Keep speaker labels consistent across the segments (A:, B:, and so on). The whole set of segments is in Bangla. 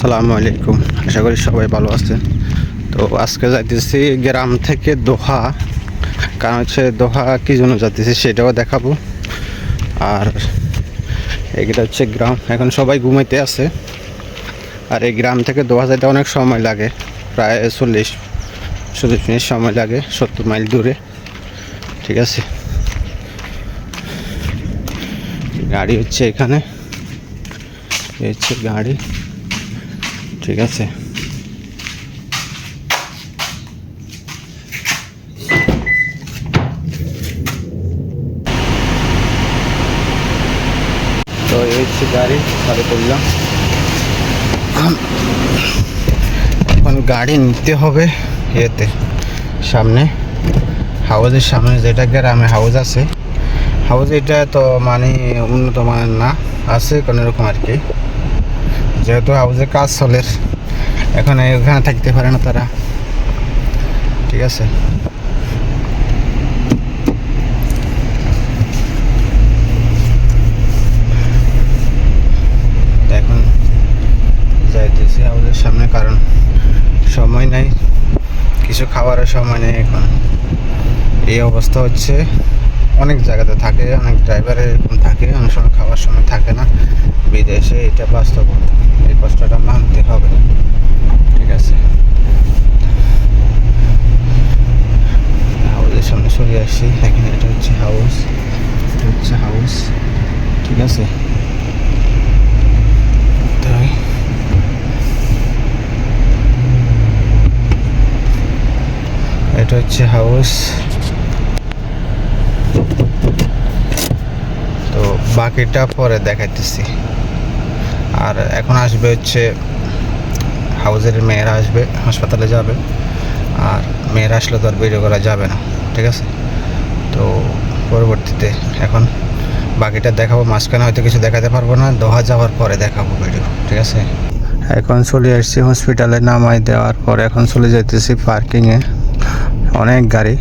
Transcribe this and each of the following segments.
A: আসসালামু আলাইকুম। আশা করি সবাই ভালো আছেন। তো আজকে যাইতেছি গ্রাম থেকে দোহা। কারণ হচ্ছে দোহা কী জন্য যাইতেছি সেটাও দেখাবো। আর এইটা হচ্ছে গ্রাম। এখন সবাই ঘুমাইতে আছে। আর এই গ্রাম থেকে দোহা যাইতে অনেক সময় লাগে। প্রায় চল্লিশ চল্লিশ মিনিট সময় লাগে, সত্তর মাইল দূরে। ঠিক আছে? গাড়ি হচ্ছে এখানে। হচ্ছে গাড়ি। ঠিক আছে। তো এই হচ্ছে গাড়ি সারে করলাম। এখন গাড়ি নিতে হবে ইয়েতে, সামনে। হাউজের সামনে যেটা গ্রামে হাউজ আছে। হাউজ এটা তো মানে উন্নত মানের না, আছে কোনো রকম আর কি। যেহেতু হাউজে কাজ চলে এখন এখানে থাকতে পারে না তারা। ঠিক আছে। এখন যাইতেছি হাউজের সামনে, কারণ সময় নাই। কিছু খাবারের সময় নেই এখন। এই অবস্থা হচ্ছে। অনেক জায়গাতে থাকে, অনেক ড্রাইভারের থাকে, অনেক সময় খাওয়ার সময় থাকে না। বিদেশে এটা বাস্তবতা এই কষ্টটা মানতে হবে। ঠিক আছে? হাউসের সামনে সরে আসছি এখানে এটা হচ্ছে হাউস এটা হচ্ছে হাউস ঠিক আছে? তাই। এটা হচ্ছে হাউস তো বাকিটা পরে দেখাইতেছি। আর এখন আসবে হচ্ছে হাউজের মেয়েরা আসবে, হাসপাতালে যাবে। আর মেয়েরা আসলে তো আর ভিডিও করা যাবে না, ঠিক আছে? তো পরবর্তীতে এখন বাকিটা দেখাবো, মাঝখানে হয়তো কিছু দেখাতে পারব না, দোহা যাওয়ার পরে দেখাবো ভিডিও ঠিক আছে? এখন চলে আসছি হসপিটালে নামাই দেওয়ার পরে এখন চলে যাইতেছি পার্কিংয়ে অনেক গাড়ি,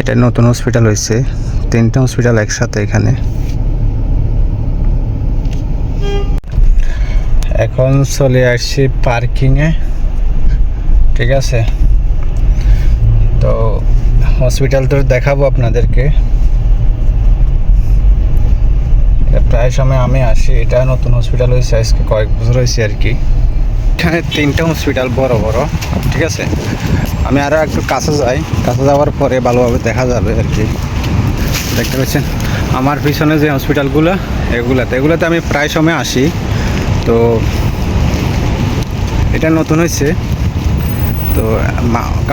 A: এটা নতুন হসপিটাল হয়েছে তিনটা হসপিটাল একসাথে এখানে। এখন চলে আসছি পার্কিংয়ে, ঠিক আছে? তো হসপিটাল তো দেখাবো আপনাদেরকে। প্রায় সময় আমি আসি, এটা নতুন হসপিটাল হয়েছে, আজকে কয়েক বছর হয়েছে আর কি। এখানে তিনটা হসপিটাল বড় বড়, ঠিক আছে? আমি আরও একটু কাছে যাই, কাছে যাওয়ার পরে ভালোভাবে দেখা যাবে আর কি। দেখতে পাচ্ছেন, আমার পিছনে যে হসপিটালগুলো এগুলাতে, এগুলোতে আমি প্রায় সময় আসি। তো এটা নতুন হয়েছে। তো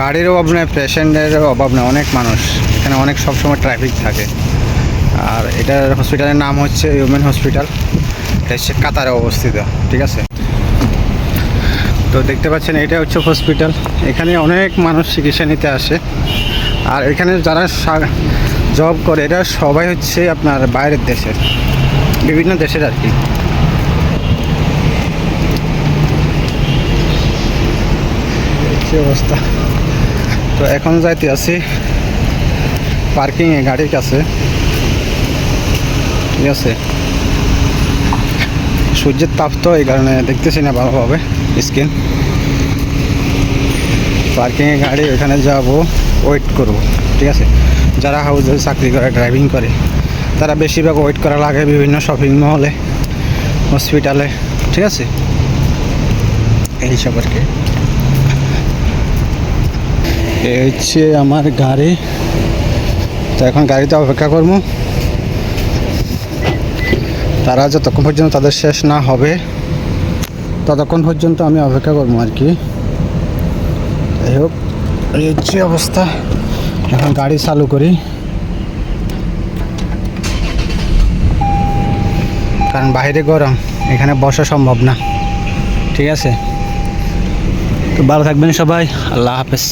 A: গাড়িরও গাড়ির অভাব নেই পেশেন্টের অভাব নেই, অনেক মানুষ। এখানে অনেক সবসময় ট্রাফিক থাকে। আর এটার হসপিটালের নাম হচ্ছে হিউম্যান হসপিটাল এটা হচ্ছে কাতারে অবস্থিত, ঠিক আছে? তো দেখতে পাচ্ছেন, এটা হচ্ছে হসপিটাল এখানে অনেক মানুষ চিকিৎসা নিতে আসে। আর এখানে যারা জব করে, এরা সবাই হচ্ছে আপনার বাইরের দেশের। বিভিন্ন দেশের আর কি। হচ্ছে অবস্থা? তো এখন যাইতে আছি পার্কিংয়ে, গাড়ির কাছে। ঠিক আছে? সূর্যের তাপ তো এই কারণে দেখতেছি না ভালোভাবে স্ক্রিন পার্কিংয়ে গাড়ি ওখানে যাব ওয়েট করব, ঠিক আছে? যারা হাউসে চাকরি করে ড্রাইভিং করে, তারা বেশিরভাগ ওয়েট করা লাগে বিভিন্ন শপিং মলে হসপিটালে ঠিক আছে? এইসব আর কি। হচ্ছে আমার গাড়ি। তো এখন গাড়িতে অপেক্ষা করব। তারা যতক্ষণ পর্যন্ত তাদের শেষ না হবে, ততক্ষণ পর্যন্ত আমি অপেক্ষা করব আর কি। যাই হোক, এই হচ্ছে অবস্থা। এখন গাড়ি চালু করি। কারণ বাইরে গরম, এখানে বসা সম্ভব না। ঠিক আছে? তো ভালো থাকবেন সবাই, আল্লাহ হাফেজ।